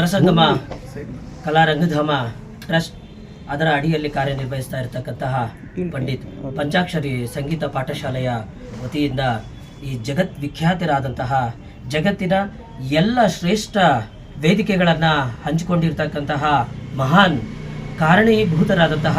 ಕಲಾಸಂಗಮ ಕಲಾರಂಗಧಾಮ trust ಅದರ ಅಡಿಯಲ್ಲಿ ಕಾರ್ಯನಿರ್ವಹಿಸ್ತಾ ಇರತಕ್ಕಂತಹ ಪಂಡಿತ್ ಪಂಚಾಕ್ಷರಿ ಸಂಗೀತ ಪಾಠಶಾಲೆಯ ವತಿಯಿಂದ ಈ ಜಗತ್ ವಿಖ್ಯಾತರಾದಂತಹ ಜಗತ್ತಿನ ಎಲ್ಲ ಶ್ರೇಷ್ಠ ವೇದಿಕೆಗಳನ್ನು ಹಂಚಿಕೊಂಡಿರ್ತಕ್ಕಂತಹ ಮಹಾನ್ ಕಾರಣೀಭೂತರಾದಂತಹ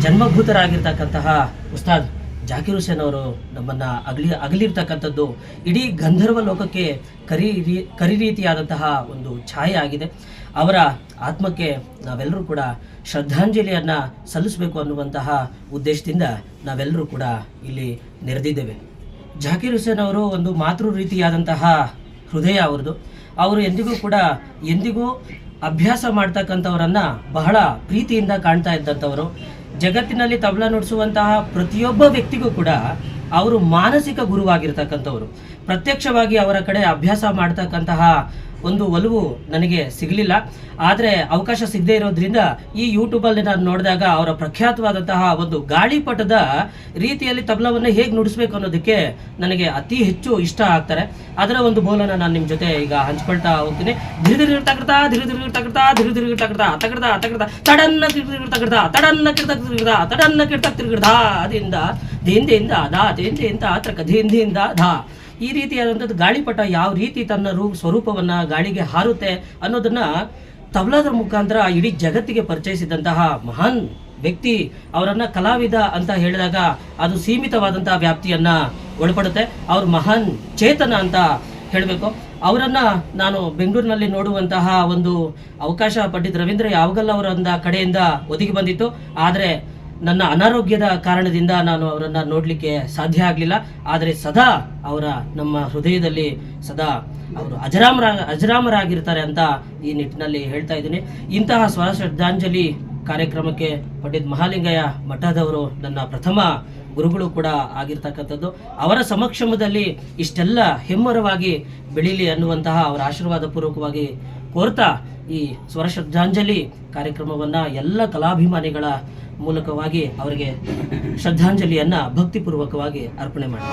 ಜನ್ಮಭೂತರಾಗಿರ್ತಕ್ಕಂತಹ ಉಸ್ತಾದ್ ಜಾಕಿರ್ ಹುಸೇನ್ ಅವರು ನಮ್ಮನ್ನ ಅಗಲಿ ಅಗಲಿರ್ತಕ್ಕಂಥದ್ದು ಇಡೀ ಗಂಧರ್ವ ಲೋಕಕ್ಕೆ ಕರಿ ರೀ- ಕರಿ ರೀತಿಯಾದಂತಹ ಒಂದು ಛಾಯೆ ಆಗಿದೆ. ಅವರ ಆತ್ಮಕ್ಕೆ ನಾವೆಲ್ಲರೂ ಕೂಡ ಶ್ರದ್ಧಾಂಜಲಿಯನ್ನು ಸಲ್ಲಿಸಬೇಕು ಅನ್ನುವಂತಹ ಉದ್ದೇಶದಿಂದ ನಾವೆಲ್ಲರೂ ಕೂಡ ಇಲ್ಲಿ ನೆರೆದಿದ್ದೇವೆ. ಜಾಕಿರ್ ಹುಸೇನ್ ಅವರು ಒಂದು ಮಾತೃ ರೀತಿಯಾದಂತಹ ಹೃದಯ ಅವ್ರದ್ದು. ಅವರು ಎಂದಿಗೂ ಕೂಡ ಎಂದಿಗೂ ಅಭ್ಯಾಸ ಮಾಡ್ತಕ್ಕಂಥವರನ್ನು ಬಹಳ ಪ್ರೀತಿಯಿಂದ ಕಾಣ್ತಾ ಇದ್ದಂಥವರು. ಜಗತ್ತಿನಲ್ಲಿ ತಬಲಾ ನುಡಿಸುವಂತಹ ಪ್ರತಿಯೊಬ್ಬ ವ್ಯಕ್ತಿಗೂ ಕೂಡ ಅವರು ಮಾನಸಿಕ ಗುರುವಾಗಿರ್ತಕ್ಕಂಥವ್ರು. ಪ್ರತ್ಯಕ್ಷವಾಗಿ ಅವರ ಕಡೆ ಅಭ್ಯಾಸ ಮಾಡ್ತಕ್ಕಂತಹ ಒಂದು ಒಲವು ನನಗೆ ಸಿಗಲಿಲ್ಲ. ಆದರೆ ಅವಕಾಶ ಸಿಗದೇ ಇರೋದ್ರಿಂದ ಈ ಯೂಟ್ಯೂಬಲ್ಲಿ ನಾನು ನೋಡಿದಾಗ ಅವರ ಪ್ರಖ್ಯಾತವಾದಂತಹ ಒಂದು ಗಾಳಿಪಟದ ರೀತಿಯಲ್ಲಿ ತಬಲವನ್ನು ಹೇಗೆ ನುಡಿಸ್ಬೇಕು ಅನ್ನೋದಕ್ಕೆ ನನಗೆ ಅತಿ ಹೆಚ್ಚು ಇಷ್ಟ ಆಗ್ತಾರೆ. ಅದರ ಒಂದು ಬೋಲನ ನಾನು ನಿಮ್ಮ ಜೊತೆ ಈಗ ಹಂಚ್ಕೊಳ್ತಾ ಹೋಗ್ತೀನಿ. ಧಿರಿ ಧಿರಿ ತಗಡ್ತಾ, ಧಿರಿ ಧಿರಿ ತಗಡ್ತಾ, ಧಿರಿ ಧಿರಿ ತಗಡ್ತಾ ತಗಡ್ತಾ ತಗಡ್ತಾ, ತಡನ್ನ ಕಿರ್ತ ತಗಡ್ತಾ, ತಡನ್ನ ಕಿರ್ತ ತಿರುಗಿದ ತಡನ್ನ ಕಿರ್ತ ತಿರುಗಿದ ಅದಿಂದ ದಿಂದಿಂದ ದಾ, ದಿಂದಿಂದ ಧಾ ಈ ರೀತಿಯಾದಂಥದ್ದು ಗಾಳಿಪಟ ಯಾವ ರೀತಿ ತನ್ನ ರೂ ಸ್ವರೂಪವನ್ನ ಗಾಳಿಗೆ ಹಾರುತ್ತೆ ಅನ್ನೋದನ್ನ ತಬಲಾದ ಮುಖಾಂತರ ಇಡೀ ಜಗತ್ತಿಗೆ ಪರಿಚಯಿಸಿದಂತಹ ಮಹಾನ್ ವ್ಯಕ್ತಿ ಅವರನ್ನ ಕಲಾವಿದ ಅಂತ ಹೇಳಿದಾಗ ಅದು ಸೀಮಿತವಾದಂತಹ ವ್ಯಾಪ್ತಿಯನ್ನ ಒಳಪಡುತ್ತೆ. ಅವ್ರ ಮಹಾನ್ ಚೇತನ ಅಂತ ಹೇಳಬೇಕು. ಅವರನ್ನ ನಾನು ಬೆಂಗಳೂರಿನಲ್ಲಿ ನೋಡುವಂತಹ ಒಂದು ಅವಕಾಶ ಪಟ್ಟಿದ್ದು ರವೀಂದ್ರ ಯಾವಾಗಲ್ಲ ಅವರ ಕಡೆಯಿಂದ ಒದಗಿ ಬಂದಿತ್ತು. ಆದರೆ ನನ್ನ ಅನಾರೋಗ್ಯದ ಕಾರಣದಿಂದ ನಾನು ಅವರನ್ನು ನೋಡಲಿಕ್ಕೆ ಸಾಧ್ಯ ಆಗಲಿಲ್ಲ. ಆದರೆ ಸದಾ ಅವರ ನಮ್ಮ ಹೃದಯದಲ್ಲಿ ಸದಾ ಅವರು ಅಜರಾಮರ, ಅಜರಾಮರಾಗಿರ್ತಾರೆ ಅಂತ ಈ ನಿಟ್ಟಿನಲ್ಲಿ ಹೇಳ್ತಾ ಇದ್ದೀನಿ. ಇಂತಹ ಸ್ವರ ಶ್ರದ್ಧಾಂಜಲಿ ಕಾರ್ಯಕ್ರಮಕ್ಕೆ ಪಂಡಿತ್ ಮಹಾಲಿಂಗಯ್ಯ ಮಠದವರು ನನ್ನ ಪ್ರಥಮ ಗುರುಗಳು ಕೂಡ ಆಗಿರ್ತಕ್ಕಂಥದ್ದು. ಅವರ ಸಮಕ್ಷಮದಲ್ಲಿ ಇಷ್ಟೆಲ್ಲ ಹೆಮ್ಮರವಾಗಿ ಬೆಳೀಲಿ ಅನ್ನುವಂತಹ ಅವರ ಆಶೀರ್ವಾದ ಪೂರ್ವಕವಾಗಿ ಕೋರ್ತಾ ಈ ಸ್ವರ ಶ್ರದ್ಧಾಂಜಲಿ ಕಾರ್ಯಕ್ರಮವನ್ನು ಎಲ್ಲ ಕಲಾಭಿಮಾನಿಗಳ ಮೂಲಕವಾಗಿ ಅವರಿಗೆ ಶ್ರದ್ಧಾಂಜಲಿಯನ್ನು ಭಕ್ತಿಪೂರ್ವಕವಾಗಿ ಅರ್ಪಣೆ ಮಾಡಿ